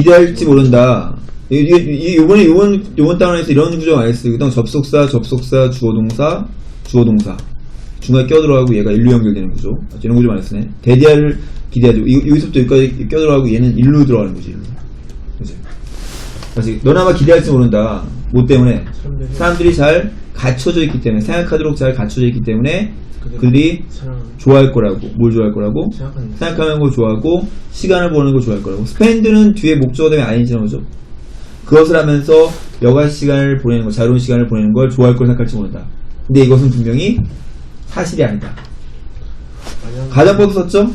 기대할지 모른다. 이- 이- 이- 요번에 요번 요번 단원에서 이런 구조가 많이 쓰고 그다음 접속사, 접속사, 주어동사, 주어동사 중간에 껴들어가고 얘가 일로 연결되는 구조. 아, 이런 구조 많이 쓰네. 대디아를 기대하죠. 이- 여기서부터 여기까지 껴들어가고 얘는 일로 들어가는 거지. 일로. 그지? 다시 너나마 기대할지 모른다. 뭐 때문에? 사람들이 잘 갖춰져 있기 때문에 생각하도록 잘 갖춰져 있기 때문에 그들이 좋아할 거라고 뭘 좋아할 거라고? 생각하는 걸 좋아하고 시간을 보내는 걸 좋아할 거라고. 스펜드는 뒤에 목적어 때문에 아닌지 나오죠. 그것을 하면서 여가 시간을 보내는 거 자유로운 시간을 보내는 걸 좋아할 걸 생각할지 모른다. 근데 이것은 분명히 사실이 아니다. 만약 가정법 썼죠?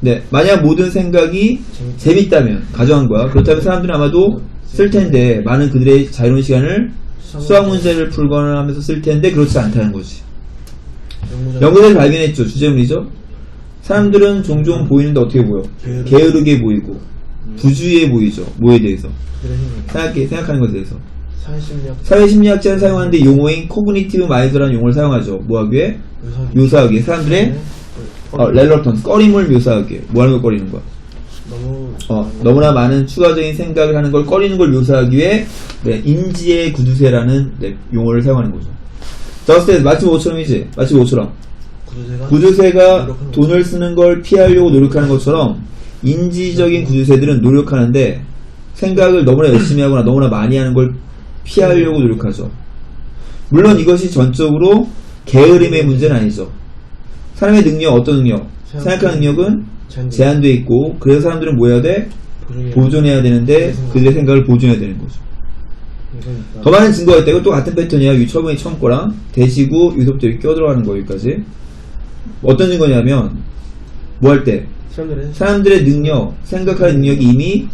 네. 만약 모든 생각이 재밌- 재밌다 면 가정한 거야. 그렇다면 사람들은 아마도 쓸 텐데 많은 그들의 자유로운 시간을 수학 문제를 풀거나 하면서 쓸 텐데 그렇지 않다는 거지 연구자 연구자를 발견했죠. 주제문이죠. 사람들은 종종 보이는데 어떻게 보여? 게으르- 게으르게 보이고 부주의해 보이죠. 뭐에 대해서? 생각 생각해, 생각하는 것에 대해서. 사회심리학 사회심리학 자는 사용하는데 용어인 코그니티브 마이드라는 용어를 사용하죠. 뭐하기 위해? 묘사기 묘사하기 위해. 사람들의 네. 어, 꺼림을 묘사하기 위해. 뭐하는 걸 꺼리는 거야? 너무 어, 너무나 많은 추가적인 생각을 하는 걸 꺼리는 걸 묘사하기 위해 네, 인지의 구두쇠라는 네, 용어를 사용하는 거죠. 저스트 마치 모처럼이지. 마치 모처럼. 구두쇠가 구두쇠가 노력하는 돈을 쓰는 걸 피하려고 노력하는 것처럼 인지적인 구두쇠들은 노력하는데 생각을 너무나 열심히 하거나 너무나 많이 하는 걸 피하려고 노력하죠. 물론 이것이 전적으로 게으름의 문제는 아니죠. 사람의 능력, 어떤 능력? 생각하는 능력은 제한돼 제한되어 있고 그래서 사람들은 뭐 해야 돼? 보존해야 되는데 그들의 생각을 보존해야 되는 거죠. 있다. 더 많은 증거가 있다. 또 같은 패턴이야. 이 처음에 처음 거랑 대시고 여기 껴들어가는 거 여기까지. 어떤 증거냐면 뭐 할 때? 사람들의 사람들의 능력, 생각하는 능력이 이미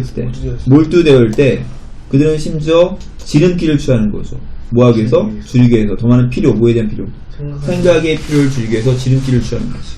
있을 때? 몰두되어 있을 때. 그들은 심지어 지름길을 취하는 거죠. 뭐 하기 위해서? 줄이기 위해서. 더 많은 필요, 뭐에 대한 필요? 생각의 필요를 줄이기 위해서 지름길을 취하는 거지.